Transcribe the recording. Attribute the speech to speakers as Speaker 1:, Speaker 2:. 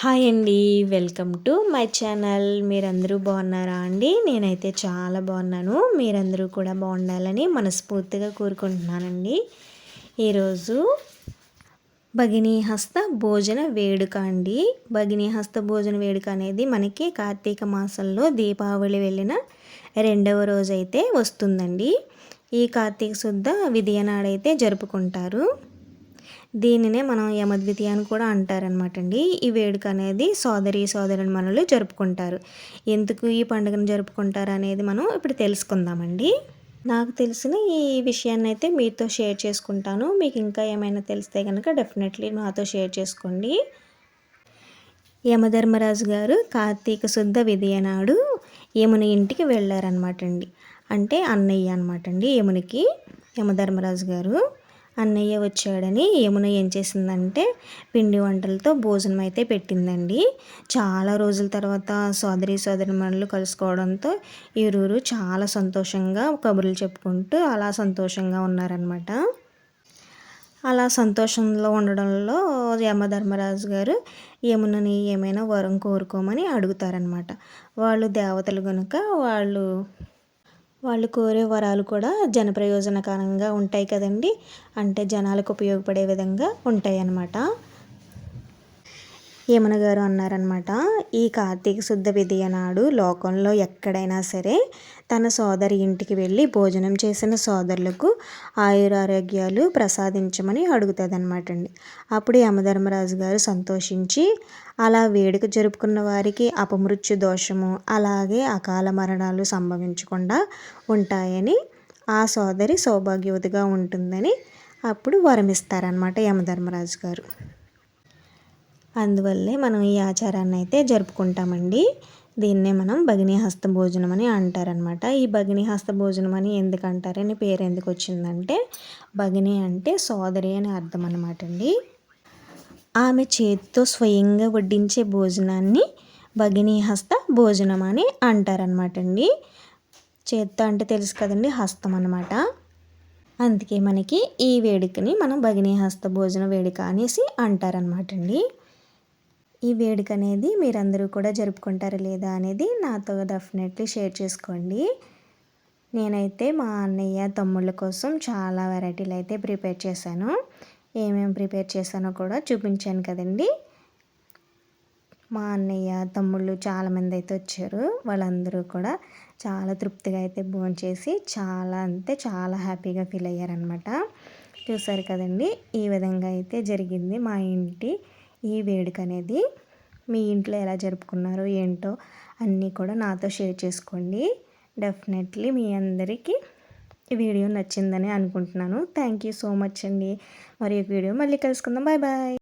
Speaker 1: Hi అండి welcome to my channel. మీరందరూ బాగున్నారా అండి? నేనైతే చాలా బాగున్నాను. మీరందరూ కూడా బాగుండాలని మనస్ఫూర్తిగా కోరుకుంటున్నానండి. ఈరోజు భగినీ హస్త భోజన వేడుక అండి. భగినీ హస్త భోజన వేడుక అనేది మనకి కార్తీక మాసంలో దీపావళి వెళ్ళిన రెండవ రోజు అయితే వస్తుందండి. ఈ కార్తీక శుద్ధ విధియనాడైతే జరుపుకుంటారు. దీనినే మనం యమద్వితీయ అని కూడా అంటారనమాట అండి ఈ వేడుక అనేది సోదరి సోదరుని మనలు జరుపుకుంటారు. ఎందుకు ఈ పండుగను జరుపుకుంటారు అనేది మనం ఇప్పుడు తెలుసుకుందామండి. నాకు తెలిసిన ఈ విషయాన్ని అయితే మీతో షేర్ చేసుకుంటాను. మీకు ఇంకా ఏమైనా తెలిస్తే కనుక డెఫినెట్లీ నాతో షేర్ చేసుకోండి. యమధర్మరాజు గారు కార్తీక శుద్ధ విదయనాడు యముని ఇంటికి వెళ్ళారనమాట అండి అంటే అన్నయ్య అనమాట అండి యమునికి యమధర్మరాజు గారు. అన్నయ్య వచ్చాడని యమున ఏం చేసిందంటే పిండి వంటలతో భోజనం అయితే పెట్టిందండి. చాలా రోజుల తర్వాత సోదరి సోదరి మనులు కలుసుకోవడంతో ఇరువురు చాలా సంతోషంగా కబుర్లు చెప్పుకుంటూ అలా సంతోషంగా ఉన్నారనమాట అలా సంతోషంలో ఉండడంలో యమధర్మరాజు గారు యమునని ఏమైనా వరం కోరుకోమని అడుగుతారనమాట వాళ్ళు దేవతలు కనుక వాళ్ళు వాళ్ళు కోరే వరాలు కూడా జనప్రయోజనకరంగా ఉంటాయి కదండి. అంటే జనాలకు ఉపయోగపడే విధంగా ఉంటాయి అన్నమాట యమున గారు అన్నారనమాట ఈ కార్తీక శుద్ధ విధియ నాడు లోకంలో ఎక్కడైనా సరే తన సోదరి ఇంటికి వెళ్ళి భోజనం చేసిన సోదరులకు ఆయురారోగ్యాలు ప్రసాదించమని అడుగుతుందనమాట అండి అప్పుడు యమధర్మరాజు గారు సంతోషించి అలా వేడుక జరుపుకున్న వారికి అపమృత్యు దోషము అలాగే అకాల మరణాలు సంభవించకుండా ఉంటాయని ఆ సోదరి సౌభాగ్యవతిగా ఉంటుందని అప్పుడు వరమిస్తారనమాట యమధర్మరాజు గారు. అందువల్లే మనం ఈ ఆచారాన్ని అయితే జరుపుకుంటామండి. దీన్నే మనం భగిని హస్త భోజనం అని అంటారనమాట ఈ భగిని హస్త భోజనం అని ఎందుకు అంటారని పేరు ఎందుకు వచ్చిందంటే భగిని అంటే సోదరి అని అర్థం అనమాట అండి ఆమె చేతితో స్వయంగా వడ్డించే భోజనాన్ని భగిని హస్త భోజనం అని అంటారనమాట అండి చేత్తో అంటే తెలుసు కదండి హస్తం అనమాట అందుకే మనకి ఈ వేడుకని మనం భగిని హస్త భోజన వేడుక అనేసి అంటారనమాట అండి ఈ వేడుక అనేది మీరందరూ కూడా జరుపుకుంటారా లేదా అనేది నాతో డెఫినెట్లీ షేర్ చేసుకోండి. నేనైతే మా అన్నయ్య తమ్ముళ్ళ కోసం చాలా వెరైటీలు అయితే ప్రిపేర్ చేశాను. ఏమేమి ప్రిపేర్ చేశానో కూడా చూపించాను కదండి. మా అన్నయ్య తమ్ముళ్ళు చాలామంది అయితే వచ్చారు. వాళ్ళందరూ కూడా చాలా తృప్తిగా అయితే భోంచేసి చాలా అంటే చాలా హ్యాపీగా ఫీల్ అయ్యారనమాట చూసారు కదండి ఈ విధంగా అయితే జరిగింది మా ఇంటి ఈ వేడుక అనేది మీ ఇంట్లో ఎలా జరుపుకున్నారో ఏంటో అన్నీ కూడా నాతో షేర్ చేసుకోండి. డెఫినెట్లీ మీ అందరికీ ఈ వీడియో నచ్చిందని అనుకుంటున్నాను. థ్యాంక్ యూ సో మచ్ అండి. మరి ఈ వీడియో మళ్ళీ కలుసుకుందాం. Bye bye.